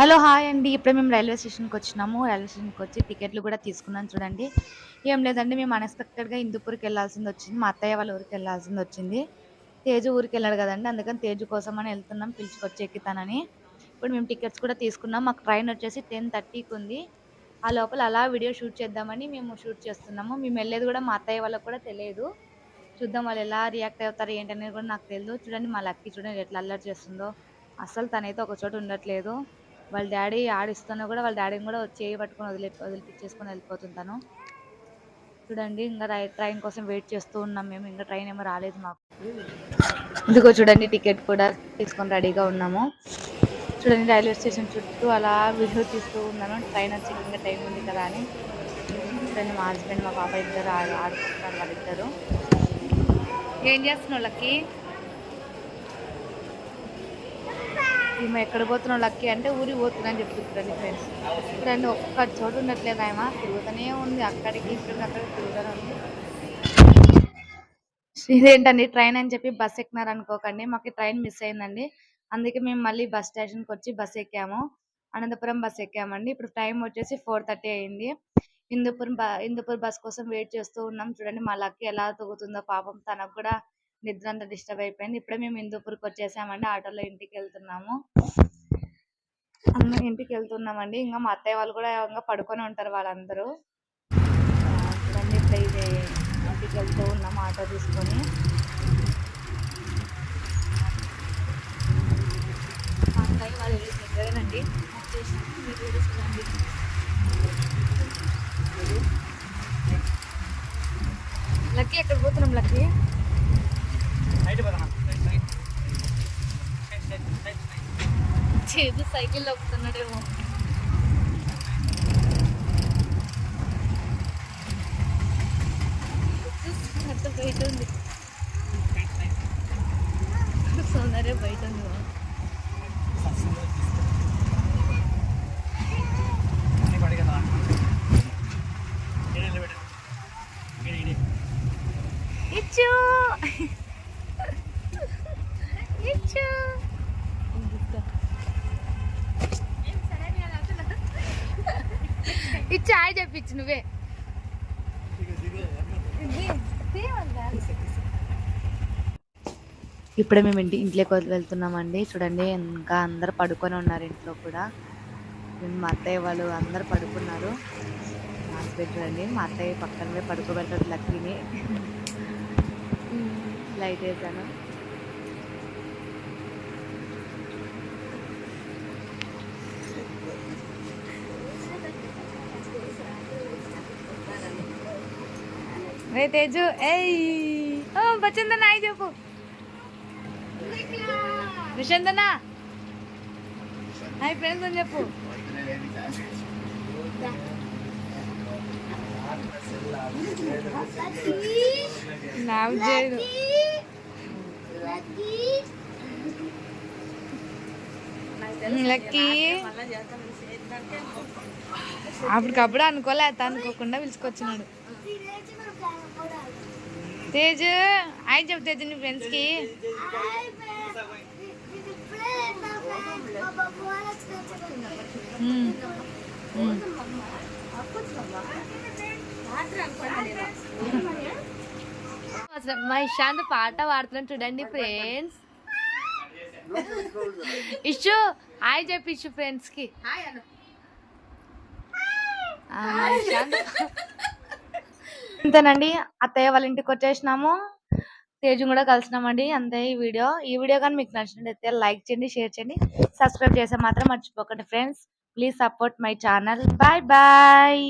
Hello hi అండి. ఇప్పుడే మేము రైల్వే స్టేషన్కి వచ్చినాము. రైల్వే స్టేషన్కి వచ్చి టికెట్లు కూడా తీసుకున్నాం చూడండి. ఏం లేదండి మేము అన్ఎక్స్పెక్టెడ్గా హిందూపూర్కి వెళ్ళాల్సింది వచ్చింది. మా అత్తయ్య వాళ్ళ ఊరికి వెళ్ళాల్సింది వచ్చింది. తేజు ఊరికి వెళ్ళాడు కదండి. అందుకని తేజు కోసం అని వెళ్తున్నాం పిలుచుకొచ్చి ఎక్కుతానని. ఇప్పుడు మేము టికెట్స్ కూడా తీసుకున్నాం. మాకు ట్రైన్ వచ్చేసి టెన్ థర్టీకి ఉంది. ఆ లోపల అలా వీడియో షూట్ చేద్దామని మేము షూట్ చేస్తున్నాము. మేము వెళ్ళేది కూడా మా అత్తయ్య వాళ్ళకి కూడా తెలియదు. చూద్దాం వాళ్ళు ఎలా రియాక్ట్ అవుతారు ఏంటనేది కూడా నాకు తెలియదు. చూడండి మా లక్కీ చూడండి ఎట్లా అల్లరి చేస్తుందో. అసలు తనైతే ఒక చోట ఉండట్లేదు. వాళ్ళ డాడీ ఆడిస్తున్నా కూడా వాళ్ళ డాడీని కూడా వచ్చి చేయి పట్టుకొని వదిలి వదిలిపించేసుకొని వెళ్ళిపోతుంటాను చూడండి ఇంకా రై- ట్రైన్ కోసం వెయిట్ చేస్తూ ఉన్నాం మేము. ఇంకా ట్రైన్ ఏమో రాలేదు మాకు. ఇదిగో చూడండి టికెట్ కూడా తీసుకొని రెడీగా ఉన్నాము. చూడండి రైల్వే స్టేషన్ చుట్టూ అలా వీడియో తీస్తూ ఉన్నాను. ట్రైన్ వచ్చి ఇంకా టైం ఉంది కదా అని. చూడండి మా హస్బెండ్ మా పాప ఇద్దరు ఆడు ఆడుకుంటున్నారు వాళ్ళిద్దరు. ఏం చేస్తున్నావు లక్కీ? ఈమె ఎక్కడ పోతున్నావు లక్కీ అంటే ఊరికి పోతున్నా అని చెప్తుంటారండి ఫ్రెండ్స్. చూడండి ఒక్క చోటు ఉండట్లేదు ఆమె. తిరుగుతూనే ఉంది. అక్కడికి ఇక్కడికి అక్కడికి తిరుగుతూనే ఉంది. ఇదేంటండి ట్రైన్ అని చెప్పి బస్ ఎక్కినారు అనుకోకండి. మాకు ట్రైన్ మిస్ అయిందండి. అందుకే మేము మళ్ళీ బస్ స్టేషన్కి వచ్చి బస్ ఎక్కాము. అనంతపురం బస్ ఎక్కామండి. ఇప్పుడు టైం వచ్చేసి ఫోర్ థర్టీ అయింది. హిందూపురం బ హిందూపూర్ బస్ కోసం వెయిట్ చేస్తూ ఉన్నాం. చూడండి మా లక్కీ ఎలా తగ్గుతుందో పాపం తనకు కూడా నిద్ర అంతా డిస్టర్బ్ అయిపోయింది. ఇప్పుడే మేము హిందూపూర్కి వచ్చేసామండి. ఆటోలో ఇంటికి వెళ్తున్నాము ఇంటికి వెళ్తున్నామండి ఇంకా మా అత్తయ్య వాళ్ళు కూడా ఇంకా పడుకొని ఉంటారు వాళ్ళందరూ. చూడండి ఇప్పుడు ఇది ఇంటికి వెళ్తూ ఉన్నాము ఆటో తీసుకొని. మా అత్తయ్య వాళ్ళు దగ్గరేనండి. మీరు చూడండి లక్కీ ఎక్కడ పోతున్నాం లక్కీ? ఏదో సైకిల్ తొక్కుతున్నాడేమో. అంత బయట ఉంది. సౌందర్య బయట ఉంది. హాయ్ చెప్పించు నువ్వే. ఇప్పుడే మేము ఇంటి ఇంట్లోకి వెళ్తున్నామండి. చూడండి ఇంకా అందరు పడుకొని ఉన్నారు ఇంట్లో కూడా. మా అత్తయ్య వాళ్ళు అందరు పడుకున్నారు. మా హస్బెండ్ చూడండి మా అత్తయ్య పక్కనే పడుకోబెట్టారు లక్కీని. లైట్ వేసాను రే తేజు ఏయ్. ఓ బచ్చందన్న అయి చెప్పు. విషందన్న. హాయ్ ఫ్రెండ్స్ అని చెప్పు. నాకు చేయదు లక్కీ. అప్పటికప్పుడు అనుకోలే అత్త అనుకోకుండా పిలుచుకొచ్చినాడు. తేజ్ ఆయన చెప్పు తేజ్ నీ ఫ్రెండ్స్కి మా ఇషాంత్ పాట పాడుతున్నాను చూడండి ఫ్రెండ్స్ ఇష్యూ హాయ్ చెప్పి ఇష్యూ ఫ్రెండ్స్కి. ఆ, మా ఇషాంత్ అంతేనండి అత్తయ్య వాళ్ళ ఇంటికి వచ్చేసినాము. తేజు కూడా కలిసినామండి అంతే ఈ వీడియో. ఈ వీడియో కానీ మీకు నచ్చినట్టయితే లైక్ చేయండి షేర్ చేయండి. సబ్స్క్రైబ్ చేస్తే మాత్రం మర్చిపోకండి friends. Please support my channel. Bye bye.